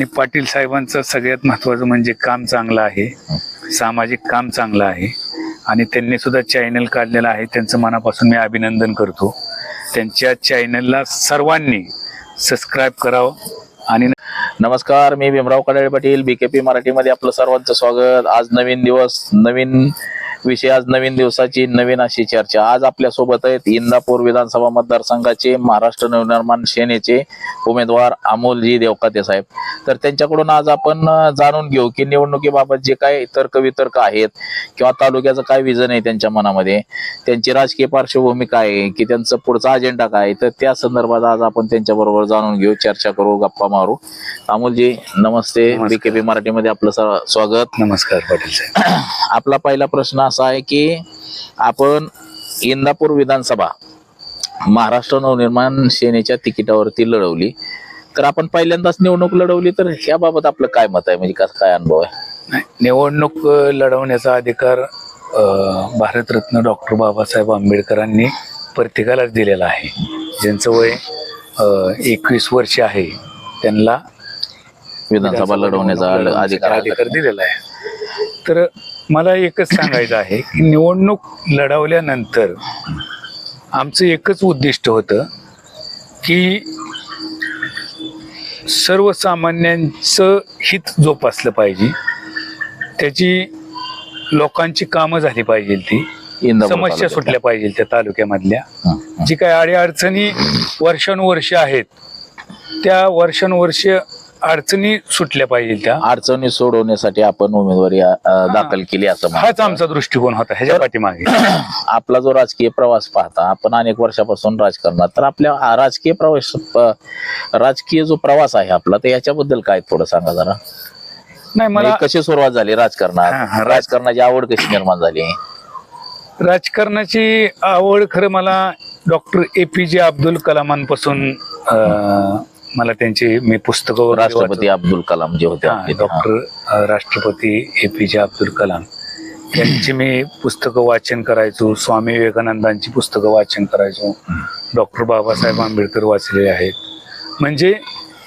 आणि पाटील साहेबांचं सगळ्यात महत्वाचं म्हणजे काम चांगलं आहे. सामाजिक काम चांगलं आहे. आणि त्यांनी सुद्धा चॅनल काढलेलं आहे. त्यांचं मनापासून मी अभिनंदन करतो. त्यांच्या चॅनलला सर्वांनी सबस्क्राईब करावं आणि नमस्कार मी भीमराव कडाळे पाटील बीकेपी मराठीमध्ये आपलं सर्वांचं स्वागत. आज नवीन दिवस नवीन विषय आज नवीन दिवसाची नवीन अशी चर्चा. आज आपल्यासोबत आहेत इंदापूर विधानसभा मतदारसंघाचे महाराष्ट्र नवनिर्माण सेनेचे उमेदवार अमोलजी देवकाते साहेब. तर त्यांच्याकडून आज आपण जाणून घेऊ की निवडणुकीबाबत जे काय तर्कवितर्क आहेत किंवा तालुक्याचं काय विजन आहे त्यांच्या मनामध्ये त्यांची राजकीय पार्श्वभूमी काय आहे की त्यांचं पुढचा अजेंडा काय? तर त्या संदर्भात आज आपण त्यांच्या बरोबर जाणून घेऊ चर्चा करू गप्पा मारू. अमोलजी नमस्ते. बीकेपी मराठीमध्ये आपलं स्वागत. नमस्कार पाटील साहेब. आपला पहिला प्रश्न असा आहे की आपण इंदापूर विधानसभा महाराष्ट्र नवनिर्माण सेनेच्या तिकिटावरती लढवली. तर आपण पहिल्यांदाच निवडणूक लढवली तर याबाबत आपलं काय मत आहे? म्हणजे कसं काय अनुभव आहे? निवडणूक लढवण्याचा अधिकार भारतरत्न डॉक्टर बाबासाहेब आंबेडकरांनी प्रत्येकालाच दिलेला आहे. ज्यांचं वय एकवीस वर्ष आहे त्यांना विधानसभा लढवण्याचा अधिकार. अधिकार दिलेला आहे. तर मला एकच सांगायचं आहे की निवडणूक लढवल्यानंतर आमचं एकच उद्दिष्ट होतं की सर्वसामान्यांचं हित जोपासलं पाहिजे त्याची लोकांची कामं झाली पाहिजे ती समस्या. सुटल्या पाहिजे त्या तालुक्यामधल्या. जी काही अडीअडचणी वर्षानुवर्ष आहेत त्या वर्षानुवर्ष अडचणी सुटल्या पाहिजे त्या. अडचणी सोडवण्यासाठी आपण उमेदवारी अ, दाखल केली असं हाच म्हणतात. आमचा दृष्टिकोन होता ह्याच्या पाठीमागे. आपला जो राजकीय प्रवास पाहता आपण अनेक वर्षापासून राजकारणात तर आपल्या हा राजकीय प्रवास प- राजकीय जो प्रवास आहे आपला तर याच्याबद्दल काय थोडं सांगा जरा? नाही मला म्हणजे कशी सुरुवात झाली हा, हा, राजकारणात राज- राजकारणाची आवड कशी निर्माण झाली? राजकारणाची आवड खरं मला डॉक्टर ए पी जे अब्दुल कलामांपासून अं, मला त्यांची मी पुस्तकं राष्ट्रपती अब्दुल कलाम जे होते. डॉक्टर राष्ट्रपती ए पी जे अब्दुल कलाम. यांची मी पुस्तकं वाचन करायचो स्वामी विवेकानंदांची पुस्तकं वाचन करायचो. डॉक्टर बाबासाहेब आंबेडकर वाचलेले आहेत. म्हणजे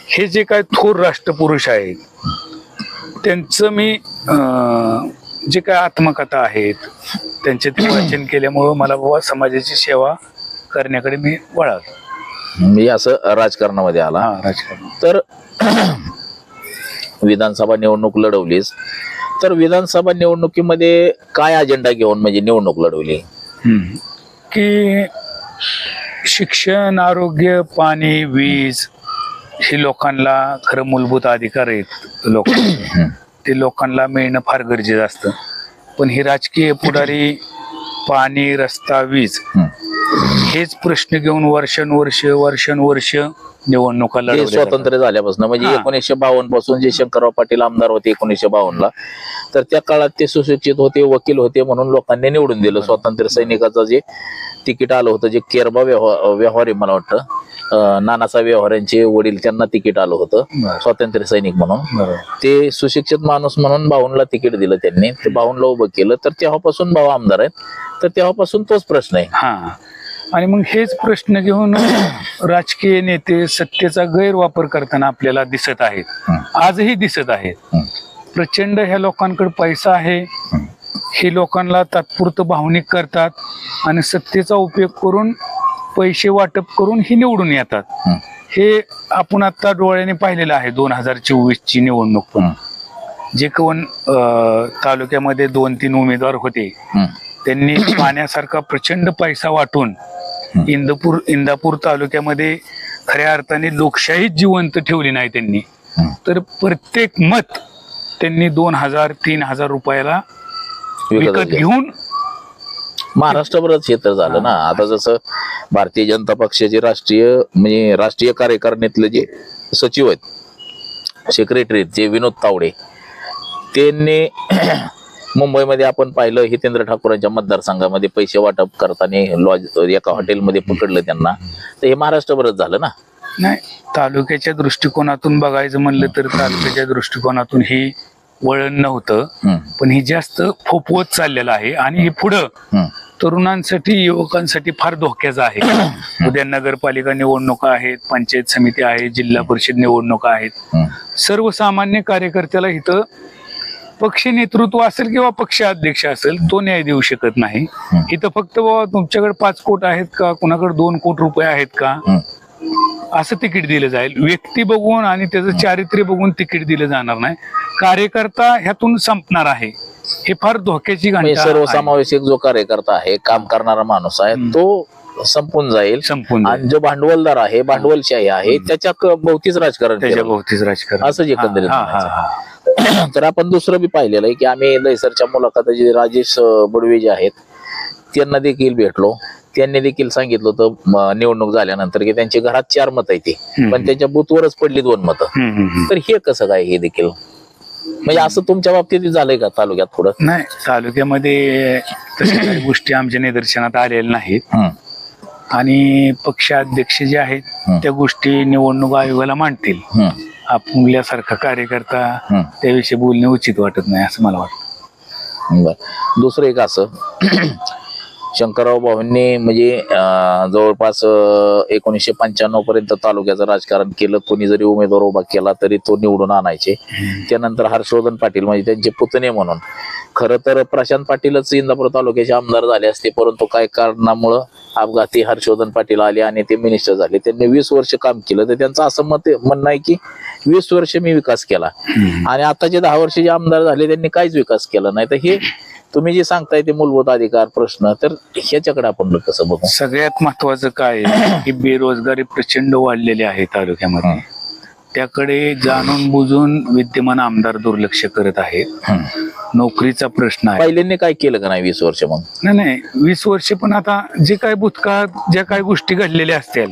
हे जे काय थोर राष्ट्रपुरुष आहेत त्यांचं मी जे काय आत्मकथा आहेत त्यांचे ते वाचन केल्यामुळं मला बाबा समाजाची सेवा करण्याकडे मी वळालो. मी असं राजकारणामध्ये आला. हा राजकारण. तर विधानसभा निवडणूक लढवलीस. तर विधानसभा निवडणुकीमध्ये काय अजेंडा घेऊन म्हणजे निवडणूक लढवली? हम्म. की शिक्षण आरोग्य पाणी वीज हे लोकांना खरं मूलभूत अधिकार आहेत. लोक ते लोकांना मिळणं फार गरजेचं असतं. पण ही राजकीय पुढारी पाणी रस्ता वीज. हेच प्रश्न घेऊन वर्षानुवर्ष वर्षानुवर्ष निवडणुका ते लढवल्या जातात. स्वातंत्र्य झाल्यापासून म्हणजे हा. एकोणीसशे बावन्नपासून जे शंकरराव पाटील आमदार होते एकोणीसशे बावन्न ला तर त्या काळात ते सुशिक्षित होते वकील होते म्हणून लोकांनी निवडून दिलं स्वातंत्र्य सैनिकाचं जे तिकीट आलं होतं जे केरबा व्यवहार व्यवहार आहे मला वाटतं. अं, नानासाहेब व्यवहार यांचे वडील त्यांना तिकीट आलं होतं. स्वातंत्र्य सैनिक म्हणून. ते सुशिक्षित माणूस म्हणून भाऊंला तिकीट दिलं त्यांनी. ते भाऊंला उभं केलं. तर तेव्हापासून भाऊ आमदार आहेत. तर तेव्हापासून तोच प्रश्न आहे. हा. आणि मग हेच प्रश्न घेऊन राजकीय नेते सत्तेचा गैरवापर करताना आपल्याला दिसत आहेत. आजही दिसत आहेत. प्रचंड ह्या लोकांकडे पैसा आहे. हं. लोकांना तात्पुरतं भावनिक करतात आणि सत्तेचा उपयोग करून पैसे वाटप करून ही निवडून येतात हं. आपण आता डोळ्याने पाहिलेलं आहे दोन हजार चोवीस ची निवडणूक पण. जे कोण तालुक्यामध्ये दोन तीन उमेदवार होते. त्यांनी पाण्यासारखा प्रचंड पैसा वाटून. इंदापूर इंदापूर तालुक्यामध्ये खऱ्या अर्थाने लोकशाही जिवंत ठेवली नाही त्यांनी. तर प्रत्येक मत त्यांनी दोन हजार तीन हजार रुपयाला विकत. घेऊन महाराष्ट्रभरात क्षेत्र झालं ना. आता जसं भारतीय जनता पक्षाचे राष्ट्रीय म्हणजे राष्ट्रीय कार्यकारिणीतले जे सचिव आहेत सेक्रेटरी जे विनोद तावडे त्यांनी मुंबईमध्ये आपण पाहिलं हितेंद्र ठाकूरांच्या मतदारसंघामध्ये पैसे वाटप करताना लॉज एका हॉटेलमध्ये पकडलं त्यांना. तर हे महाराष्ट्रभरच झालं ना? नाही तालुक्याच्या दृष्टिकोनातून बघायचं म्हणलं तर तालुक्याच्या दृष्टिकोनातून ही वळण नव्हतं. पण ही जास्त फोपवत चाललेलं आहे आणि हे पुढं. तरुणांसाठी युवकांसाठी फार धोक्याचा आहे. उद्या नगरपालिका निवडणुका आहेत पंचायत समिती आहे जिल्हा परिषद निवडणुका आहेत. सर्वसामान्य कार्यकर्त्याला इथं पक्ष नेतृत्व असेल किंवा पक्ष अध्यक्ष असेल तो न्याय देऊ शकत नाही. इथं फक्त बाबा तुमच्याकडे पाच कोट आहेत का? कुणाकडे दोन कोट रुपये आहेत का. असं तिकीट दिलं जाईल. व्यक्ती बघून आणि त्याचं चारित्र्य बघून तिकीट दिलं जाणार नाही. कार्यकर्ता ह्यातून संपणार आहे. हे फार धोक्याची म्हणजे. सर्वसमावेशक जो कार्यकर्ता आहे काम करणारा माणूस आहे. तो संपून जाईल. संपून आणि जो भांडवलदार आहे भांडवलशाही आहे त्याच्या भोवतीच राजकारण त्याच्या. भोवतीच राजकारण. असंच एकंदरीत. तर आपण दुसरं बी पाहिलेलं आहे की आम्ही दैसरच्या मुलाखत जे राजेश बडवे जे आहेत त्यांना देखील भेटलो. त्यांनी देखील सांगितलं होतं निवडणूक झाल्यानंतर की त्यांच्या घरात चार मत आहे ती. पण त्यांच्या बूथवरच पडली दोन मतं. तर हे कसं काय हे देखील म्हणजे असं तुमच्या बाबतीत झालंय का तालुक्यात थोडं नाही तालुक्यामध्ये तशा काही गोष्टी आमच्या निदर्शनात आलेल्या नाहीत. आणि पक्षाध्यक्ष जे आहेत. त्या गोष्टी निवडणूक आयोगाला मांडतील. आपल्यासारखा कार्यकर्ता. त्याविषयी बोलणे उचित वाटत नाही असं मला वाटतं बर दुसरं एक असं शंकरराव भाऊंनी म्हणजे जवळपास एकोणीसशे पंच्याण्णव पर्यंत तालुक्याचं राजकारण केलं. कोणी जरी उमेदवार उभा केला तरी तो निवडून आणायचे. त्यानंतर हर्षवर्धन पाटील म्हणजे त्यांचे पुतणे म्हणून. खरं तर प्रशांत पाटीलच इंदापूर तालुक्याचे आमदार झाले असते परंतु काय कारणामुळं अपघाती हर्षवर्धन पाटील आले आणि ते मिनिस्टर झाले. त्यांनी वीस वर्ष काम केलं. तर त्यांचं असं मत म्हणणं आहे की वीस वर्ष मी विकास केला. आणि आता जे दहा वर्ष जे आमदार झाले त्यांनी काहीच विकास केला नाही. तर हे तुम्ही जे सांगताय ते मूलभूत अधिकार प्रश्न तर ह्याच्याकडे आपण कसं बघू? सगळ्यात महत्वाचं काय आहे की बेरोजगारी प्रचंड वाढलेली आहे तालुक्यामध्ये. त्याकडे जाणून बुजून विद्यमान आमदार दुर्लक्ष करत आहेत. नोकरीचा प्रश्न आहे. पहिल्यांनी काय केलं का नाही वीस वर्ष मग? नाही नाही वीस वर्ष पण आता जे काय भूतकाळात ज्या काही गोष्टी घडलेल्या असतील.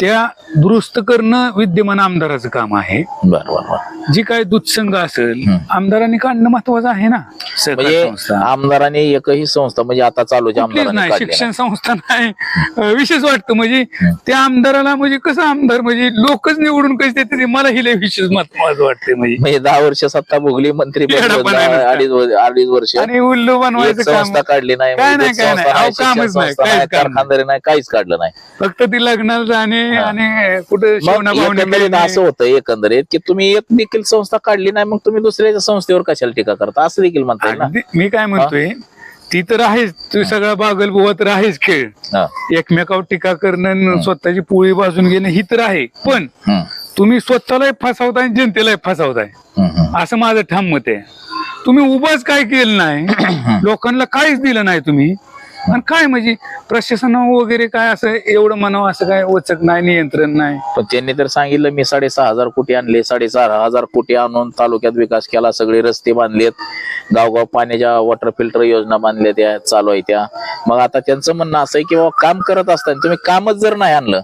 त्या दुरुस्त करणं विद्यमान आमदाराचं काम आहे. जी काय दुत्संग असेल. आमदारांनी काढणं महत्वाचं आहे ना. सहकार म्हणजे संस्था. आमदारांनी एकही संस्था म्हणजे आता चालूच्या कुठलीच आमदारांनी नाही काढली शिक्षण संस्था नाही. अं, विशेष वाटतं म्हणजे. त्या आमदाराला म्हणजे कसं आमदार म्हणजे लोकच निवडून कसे देते ते मला हि लय विशेष महत्वाचं वाटते म्हणजे. म्हणजे दहा वर्ष सत्ता भोगली मंत्री येडा अडीच वर- अडीच वर्ष. आणि उल्लू एक बनवायचं काम. संस्था काढली नाही काय नाही, काय नाही. संस्था अहो, शिक्षण कामच नाही, संस्था काहीच नाही, काम नाही. कारखानदारी नाही काहीच काढलं नाही. फक्त ती लग्नाला हा. आणि कुठं मग शिवणा एकंदरीत असं होतं एकंदरीत की तुम्ही एक देखील संस्था काढली नाही मग तुम्ही दुसऱ्याच्या संस्थेवर कशाला टीका करता? असं देखील म्हणता येईल ना? अगदी मी काय म्हणतोय ती तर आहेच तू सगळा बागल बुवा तर आहेच खेळ. एकमेकावर टीका करणं आणि स्वतःची पोळी भाजून घेणं ही तर आहे. पण. तुम्ही स्वतःलाही फसवताय आणि जनतेलाही फसवताय. असं माझं ठाम मत आहे. तुम्ही उभाच काय केलं नाही लोकांना काहीच दिलं नाही तुम्ही आणि काय म्हणजे प्रशासन वगैरे काय असं एवढं म्हणावं असं काय वचक नाही नियंत्रण नाही? पण त्यांनी तर सांगितलं मी साडेसहा हजार कोटी आणले साडेसहा हजार कोटी आणून तालुक्यात विकास केला सगळे रस्ते बांधलेत गावगाव पाण्याच्या वॉटर फिल्टर योजना बांधल्या त्या चालू आहे त्या. मग आता त्यांचं म्हणणं असं आहे की बाबा काम करत असताना तुम्ही कामच जर नाही आणलं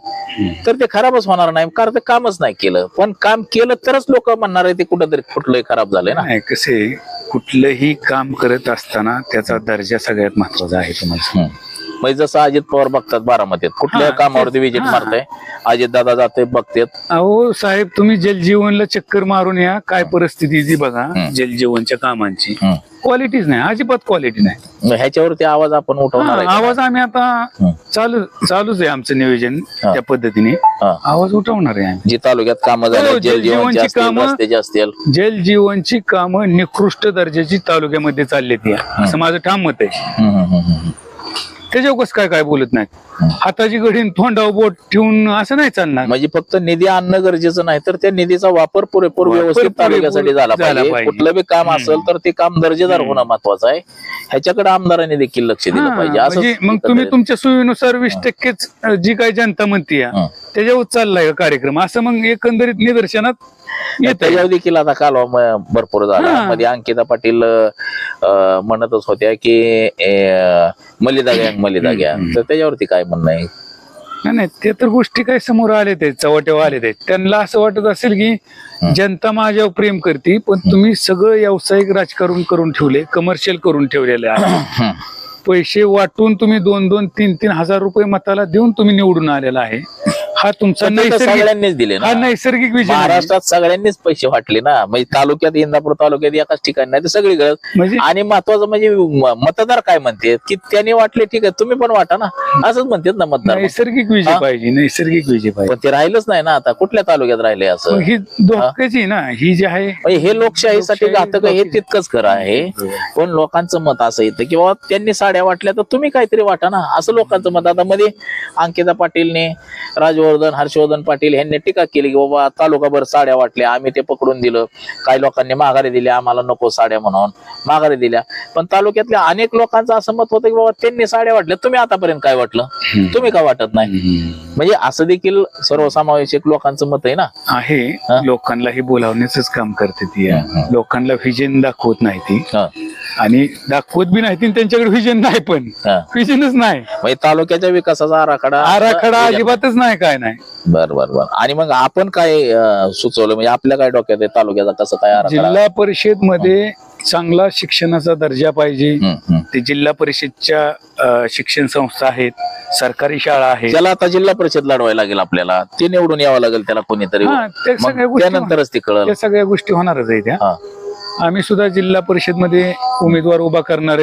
तर ते खराबच होणार नाही कारण ते कामच नाही केलं. पण काम केलं तरच लोक म्हणणार आहे ते कुठंतरी कुठलंही खराब झालंय ना. कसे कुठलंही काम करत असताना त्याचा दर्जा सगळ्यात महत्त्वाचा आहे तुम्हाला. म्हणजे जसं अजित पवार बघतात बारामतीत कुठल्या हा, कामावरती तेच. विजिट हा. मारताय अजित दादा जाते बघतात अहो साहेब तुम्ही जलजीवनला चक्कर मारून या काय परिस्थिती ती बघा हं. जलजीवनच्या कामांची हम्म. क्वालिटीच नाही अजिबात क्वालिटी नाही मग ह्याच्यावरती आवाज आपण उठवणार आहे हा, का? आवाज आम्ही आता हं. चालू चालूच आहे आमचं नियोजन हा. त्या पद्धतीने हा. आवाज उठवणार आहे आम्ही जी तालुक्यात कामं हो, झाली जल जल जीवनची जीवनची असतील कामं- रस्त्याची असतील जलजीवनची कामं निकृष्ट दर्जाची तालुक्यामध्ये चालली ती असं माझं ठाम मत आहे हम्म, हम्म, हम्म, हम्म. त्याच्यावर कसं काय काय बोलत नाहीत हं. हाताची घडीन तोंडावर बोट ठेवून असं नाही चालणार. म्हणजे फक्त निधी आणणं गरजेचं नाही तर त्या निधीचा वापर पुरेपूर व्यवस्थित तालुक्यासाठी झाला पाहिजे. कुठलं बी काम असेल तर ते काम दर्जेदार होणं महत्वाचं आहे. ह्याच्याकडे आमदारांनी देखील लक्ष दिलं पाहिजे. असं म्हणजे मग तुम्ही तुमच्या सोयीनुसार वीस टक्केच जी काही जनता म्हणते. त्याच्यावर चाललाय कार्यक्रम? असं मग एकंदरीत निदर्शनात त्याच्यावर देखील आता कालवा म- भरपूर झाला. मध्ये अंकिता पाटील म्हणतच होत्या की मलिदा गँग मलिदा गँग तर त्याच्यावरती काय म्हणणं आहे? नाही नाही ते तर गोष्टी काही समोर आले ते चवट्यावर आले ते. त्यांना असं वाटत असेल की जनता माझ्यावर प्रेम करते पण तुम्ही सगळं व्यावसायिक राजकारण करून ठेवले कमर्शियल करून ठेवलेले आहे. पैसे वाटून तुम्ही दोन दोन तीन तीन हजार रुपये मताला देऊन तुम्ही निवडून आलेला आहे. हा तुमचा पण ते तर नैसर्गिक सगळ्यांनीच दिले हा ना नैसर्गिक विजय. नाही. महाराष्ट्रात सगळ्यांनीच पैसे वाटले ना. म्हणजे तालुक्यात इंदापूर तालुक्यात एकाच ठिकाणी नाही तर सगळीकडे. म्हणजे आणि महत्वाचं म्हणजे म- मतदार काय म्हणते की त्यांनी वाटले ठीक आहे तुम्ही पण वाटा ना. असंच म्हणतात ना मतदार. नैसर्गिक विजय हा? पाहिजे नैसर्गिक विजय पाहिजे. पण ते राहिलंच नाही ना आता. कुठल्या तालुक्यात राहिले असं? ही धोक्याची ना. ही जी आहे म्हणजे हे लोकशाहीसाठी लोकशाही घातक आहे, हे लोकशाही. तितकंच खरं आहे. पण लोकांचं मत असं येतं की बाबा त्यांनी साड्या वाटल्या तर तुम्ही काहीतरी वाटा ना. असं लोकांचं मत. आता मध्ये अंकिता पाटीलने राजवर्धन हर्षवर्धन पाटील यांनी टीका केली की बाबा तालुकाभर साड्या वाटल्या आम्ही ते पकडून दिलं. काही लोकांनी माघारी दिल्या आम्हाला नको साड्या म्हणून माघारी दिल्या. पण तालुक्यातल्या अनेक लोकांचं असं मत होतं की बाबा त्यांनी साड्या वाटल्या. तुम्ही आतापर्यंत काय वाटलं? तुम्ही का वाटत नाही. म्हणजे असं देखील सर्वसमावेशक लोकांचं मत आहे ना? आहे? लोकांना हे बोलावण्याच काम करते ती. लोकांना व्हिजन दाखवत नाही ती. आणि दाखवत बी नाही आणि त्यांच्याकडे व्हिजन नाही पण. हा. व्हिजनच नाही. म्हणजे तालुक्याच्या विकासाचा आराखडा आराखडा अजिबातच नाही काय नाही. बर बर बर. आणि मग आपण काय अं, सुचवलं? म्हणजे आपल्या काय डोक्यात आहे? तालुक्याचा कसं काय आराखडा? जिल्हा परिषदमध्ये चांगला शिक्षणाचा दर्जा पाहिजे. हम्म, हम्म. ते जिल्हा परिषदच्या अ, शिक्षण संस्था आहेत. सरकारी शाळा आहेत. त्याला आता जिल्हा परिषद लढवायला लागेल आपल्याला. ते निवडून यावं लागेल त्याला कोणीतरी. हा, त्या मग सगळ्या गोष्टी त्यानंतरच ते कळल. त्या सगळ्या गोष्टी होणारच आहे त्या. हा. आम्ही सुद्धा जिल्हा परिषदमध्ये उमेदवार उभा करणार.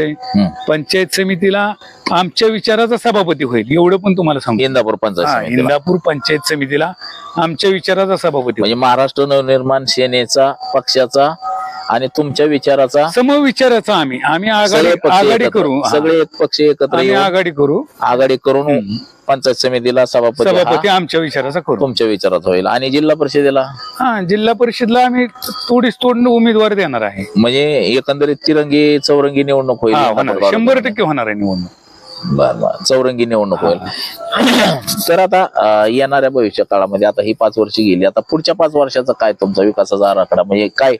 पंचायत समितीला आमच्या विचाराचा सभापती होईल एवढं पण तुम्हाला सांगू इंदापूर पंचायत. इंदापूर पंचायत समितीला आमच्या विचाराचा सभापती. म्हणजे महाराष्ट्र नवनिर्माण सेनेचा पक्षाचा आणि तुमच्या विचाराचा समविचाराचा आम्ही. आम्ही आघाडी सगळे पक्ष आघाडी एकत्र- करू. सगळे एक पक्ष एकत्र आम्ही येऊन आघाडी करू. आघाडी करून पंचायत समितीला सभापती सभापती आमच्या विचाराचा करू. तुमच्या विचारात होईल. आणि जिल्हा परिषदेला? हा जिल्हा परिषदला आम्ही तोडीस तोड उमेदवार देणार आहे. म्हणजे एकंदरीत तिरंगी चौरंगी निवडणूक होईल. हा, होणार. शंभर टक्के होणार आहे निवडणूक. बर बर. चौरंगी निवडणूक होईल. तर आता येणाऱ्या भविष्य काळामध्ये आता ही पाच वर्ष गेली. आता पुढच्या पाच वर्षाचा काय तुमचा विकासाचा आराखडा? म्हणजे काय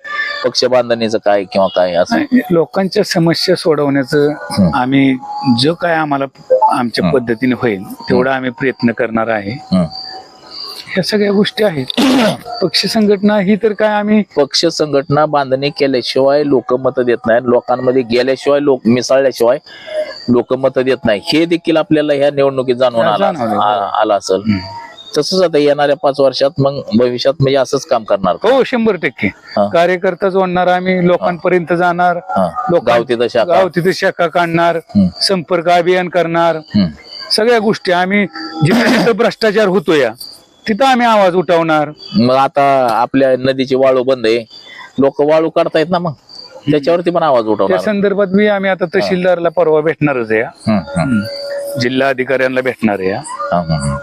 पक्ष बांधणीचं काय किंवा काय असं? लोकांच्या समस्या सोडवण्याचं आम्ही जो काय आम्हाला आमच्या पद्धतीने होईल तेवढा आम्ही प्रयत्न करणार आहे. ह्या सगळ्या गोष्टी आहेत पक्ष संघटना ही तर काय आम्ही पक्ष संघटना बांधणी केल्याशिवाय लोक मत देत नाहीत लोकांमध्ये गेल्याशिवाय लोक मिसळल्याशिवाय लोक मत देत नाही हे देखील आपल्याला ह्या निवडणुकीत जाणून आलं आलं असेल तसंच आता येणाऱ्या पाच वर्षात मग भविष्यात म्हणजे असंच काम करणार? हो शंभर टक्के. कार्यकर्ता जोडणार आम्ही लोकांपर्यंत जाणार. लोकां- गाव तिथं शाखा काढणार. संपर्क अभियान करणार. सगळ्या गोष्टी आम्ही जिथे जिथं भ्रष्टाचार होतोय तिथं आम्ही आवाज उठवणार. मग आता आपल्या नदीची वाळू बंद आहे. लोक वाळू काढतायत ना मग. त्याच्यावरती पण आवाज त्या उठवणार संदर्भात मी आम्ही आता तहसीलदारला परवा भेटणारच आहे. हं, हं. जिल्हा अधिकाऱ्यांना भेटणार आहे. हं, हं, हं.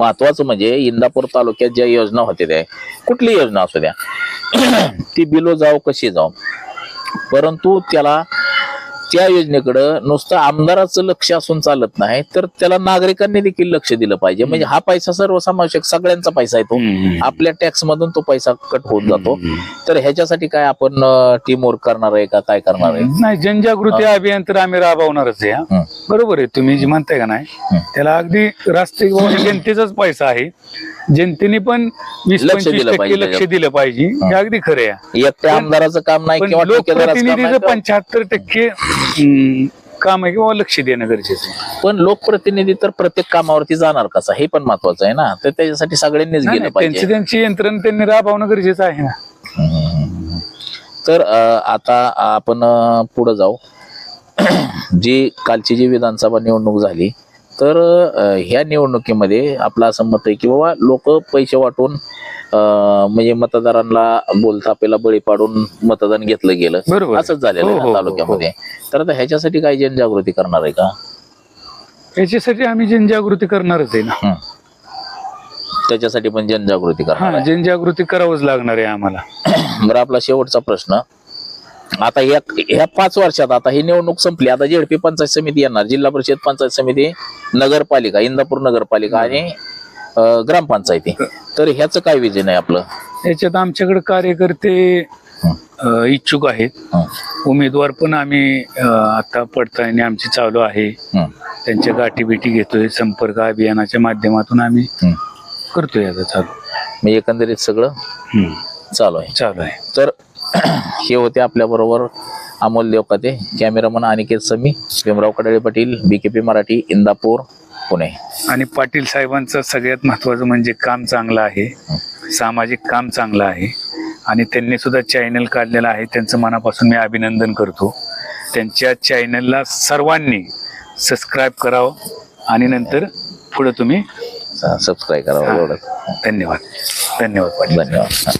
महत्वाचं म्हणजे इंदापूर तालुक्यात ज्या योजना होत्या त्या कुठली योजना असू द्या. ती बिलो जाऊ कशी जाऊ. परंतु त्याला त्या योजनेकडं नुसतं आमदाराचं लक्ष असून चालत नाही तर त्याला नागरिकांनी देखील लक्ष दिलं पाहिजे. म्हणजे हा पैसा सर्वसमावेशक सगळ्यांचा पैसा आहे तो. आपल्या टॅक्स मधून तो पैसा कट होऊन जातो. तर ह्याच्यासाठी काय आपण टीम वर्क करणार आहे का काय करणार आहे? नाही जनजागृती अभियान तर आम्ही राबवणारच आहे. बरोबर आहे तुम्ही जे म्हणताय का नाही. त्याला अगदी राष्ट्रीय जनतेचाच पैसा आहे. जनतेने पण वीस लक्ष पंचवीस दिलं टक्के पाहिजे लक्ष दिलं पाहिजे. हे. अगदी खरं आहे. एकट्या आमदाराचं काम नाही पण किंवा ठेकेदाराचं काम लोकप्रतिनिधीचं नाही तर- पंच्याहत्तर टक्के हं, काम आहे किंवा लक्ष देणं गरजेचं आहे. पण लोकप्रतिनिधी तर प्रत्येक कामावरती जाणार कसा? हे पण महत्वाचं आहे ना. तर त्याच्यासाठी सगळ्यांनीच नाही, गेलं नाही, पाहिजे. त्यांची त्यांची यंत्रणा त्यांनी राबवणं गरजेचं आहे ना. तर अं, आता आपण पुढे जाऊ. जी कालची जी विधानसभा निवडणूक झाली तर ह्या निवडणुकीमध्ये आपलं असं मत आहे की बाबा लोक पैसे वाटून म्हणजे मतदारांना बोलथापेला बळी पाडून मतदान घेतलं गेलं. असंच झालेलं हो, आहे हो, ना हो, तालुक्यामध्ये. तर आता ह्याच्यासाठी काही जनजागृती करणार आहे का? याच्यासाठी आम्ही जनजागृती करणारच आहे ना. हं. त्याच्यासाठी पण जनजागृती करणार हा जनजागृती करावंच लागणार आहे आम्हाला. बरं आपला शेवटचा प्रश्न. आता या ह्या पाच वर्षात आता ही निवडणूक संपली. आता जेडपी पंचायत समिती येणार जिल्हा परिषद पंचायत समिती नगरपालिका इंदापूर नगरपालिका आणि ग्रामपंचायती. तर ह्याचं काय विजन आहे आपलं? याच्यात आमच्याकडे कार्यकर्ते इच्छुक आहेत. उमेदवार पण आम्ही आता पडताळणी आमची चालू आहे. त्यांच्या गाठी बिटी घेतोय. संपर्क अभियानाच्या माध्यमातून आम्ही. करतोय आता चालू. मग एकंदरीत सगळं. चालू आहे. चालू आहे. तर हे होते आपल्या बरोबर अमोल देवकाते कॅमेरामन अनिकेत समी भीमराव कडाळे पाटील बीकेपी मराठी इंदापूर पुणे. आणि पाटील साहेबांचं सगळ्यात महत्वाचं म्हणजे काम चांगलं आहे. सामाजिक काम चांगलं आहे. आणि त्यांनी सुद्धा चॅनल काढलेलं आहे. त्यांचं मनापासून मी अभिनंदन करतो. त्यांच्या चॅनलला सर्वांनी सबस्क्राईब करावं आणि नंतर पुढे तुम्ही सबस्क्राईब करा हा. एवढं धन्यवाद. धन्यवाद पाटील. धन्यवाद.